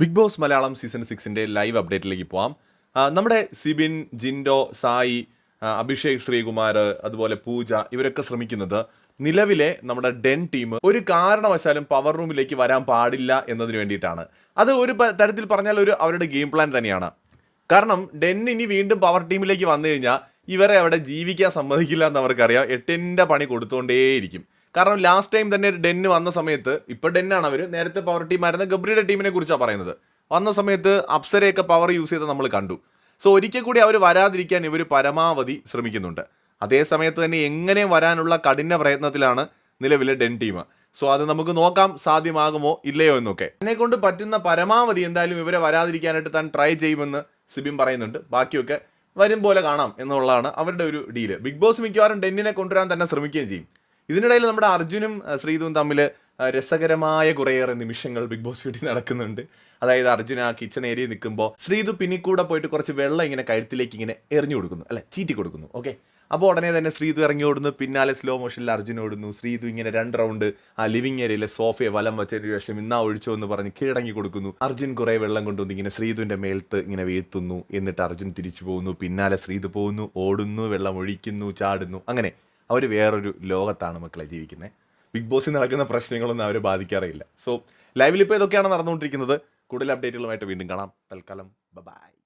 Big Boss Malayalam season സിക്സിന്റെ live അപ്ഡേറ്റിലേക്ക് പോവാം. നമ്മുടെ സിബിൻ ജിൻഡോ സായി അഭിഷേക് ശ്രീകുമാർ അതുപോലെ പൂജ ഇവരൊക്കെ ശ്രമിക്കുന്നത് നിലവിലെ നമ്മുടെ ഡെൻ ടീം ഒരു കാരണവശാലും പവർ റൂമിലേക്ക് വരാൻ പാടില്ല എന്നതിന് വേണ്ടിയിട്ടാണ്. അത് ഒരു തരത്തിൽ പറഞ്ഞാൽ ഒരു അവരുടെ ഗെയിം പ്ലാൻ തന്നെയാണ്. കാരണം ഡെൻ ഇനി വീണ്ടും പവർ ടീമിലേക്ക് വന്നു കഴിഞ്ഞാൽ ഇവരെ അവിടെ ജീവിക്കാൻ സമ്മതിക്കില്ല എന്ന് അവർക്കറിയാം. എട്ടിന്റെ പണി കൊടുത്തുകൊണ്ടേയിരിക്കും കാരണം ലാസ്റ്റ് ടൈം തന്നെ ഒരു ഡെന്ന് വന്ന സമയത്ത് ഇപ്പൊ ഡെന്നാണ് അവർ നേരത്തെ പവർ ടീം ആയിരുന്ന ഗബ്രിയുടെ ടീമിനെ കുറിച്ചാണ് പറയുന്നത്. വന്ന സമയത്ത് അപ്സരയൊക്കെ പവർ യൂസ് ചെയ്ത് നമ്മൾ കണ്ടു. സോ ഒരിക്കൽ കൂടി അവർ വരാതിരിക്കാൻ ഇവർ പരമാവധി ശ്രമിക്കുന്നുണ്ട്. അതേ സമയത്ത് തന്നെ എങ്ങനെ വരാനുള്ള കഠിന പ്രയത്നത്തിലാണ് നിലവിലെ ഡെൻ ടീം സോ അത് നമുക്ക് നോക്കാം സാധ്യമാകുമോ ഇല്ലയോ എന്നൊക്കെ. എന്നെ കൊണ്ട് പറ്റുന്ന പരമാവധി എന്തായാലും ഇവരെ വരാതിരിക്കാനായിട്ട് താൻ ട്രൈ ചെയ്യുമെന്ന് സിബിൻ പറയുന്നുണ്ട്. ബാക്കിയൊക്കെ വരും പോലെ കാണാം എന്നുള്ളതാണ് അവരുടെ ഒരു ഡീൽ ബിഗ് ബോസ് മിക്കവാറും ഡെന്നിനെ കൊണ്ടുവരാൻ തന്നെ ശ്രമിക്കുകയും ചെയ്യും. ഇതിനിടയിൽ നമ്മുടെ അർജുനും ശ്രീതും തമ്മിൽ രസകരമായ കുറേയേറെ നിമിഷങ്ങൾ ബിഗ് ബോസ് വീട്ടിൽ നടക്കുന്നുണ്ട്. അതായത് അർജുൻ ആ കിച്ചൺ ഏരിയ നിൽക്കുമ്പോൾ ശ്രീതു പിന്നിക്കൂടെ പോയിട്ട് കുറച്ച് വെള്ളം ഇങ്ങനെ കഴുത്തിലേക്ക് ഇങ്ങനെ എറിഞ്ഞു കൊടുക്കുന്നു അല്ലെ? ചീറ്റി കൊടുക്കുന്നു ഓക്കെ അപ്പോൾ ഉടനെ തന്നെ ശ്രീതു ഇറങ്ങി ഓടുന്നു. പിന്നാലെ സ്ലോ മോഷനിൽ അർജുൻ ഓടുന്നു. ശ്രീതു ഇങ്ങനെ രണ്ട് റൗണ്ട് ആ ലിവിങ് ഏരിയയിലെ സോഫയെ വലം വെച്ചതിന് ശേഷം ഇന്നാ ഒഴിച്ചോ എന്ന് പറഞ്ഞ് കീഴടങ്ങി കൊടുക്കുന്നു. അർജുൻ കുറേ വെള്ളം കൊണ്ടുവന്ന് ഇങ്ങനെ ശ്രീതുവിന്റെ മേൽത്ത് ഇങ്ങനെ വീഴ്ത്തുന്നു. എന്നിട്ട് അർജുൻ തിരിച്ചു പോകുന്നു. പിന്നാലെ ശ്രീതു പോകുന്നു ഓടുന്നു വെള്ളം ഒഴിക്കുന്നു ചാടുന്നു അങ്ങനെ. അവർ വേറൊരു ലോകത്താണ് മക്കളെ ജീവിക്കുന്നത് ബിഗ് ബോസിൽ നടക്കുന്ന പ്രശ്നങ്ങളൊന്നും അവരെ ബാധിക്കാറില്ല സോ ലൈവിൽ ഇപ്പോൾ ഇതൊക്കെയാണ് നടന്നുകൊണ്ടിരിക്കുന്നത്. കൂടുതൽ അപ്ഡേറ്റുകളുമായിട്ട് വീണ്ടും കാണാം. തൽക്കാലം ബൈ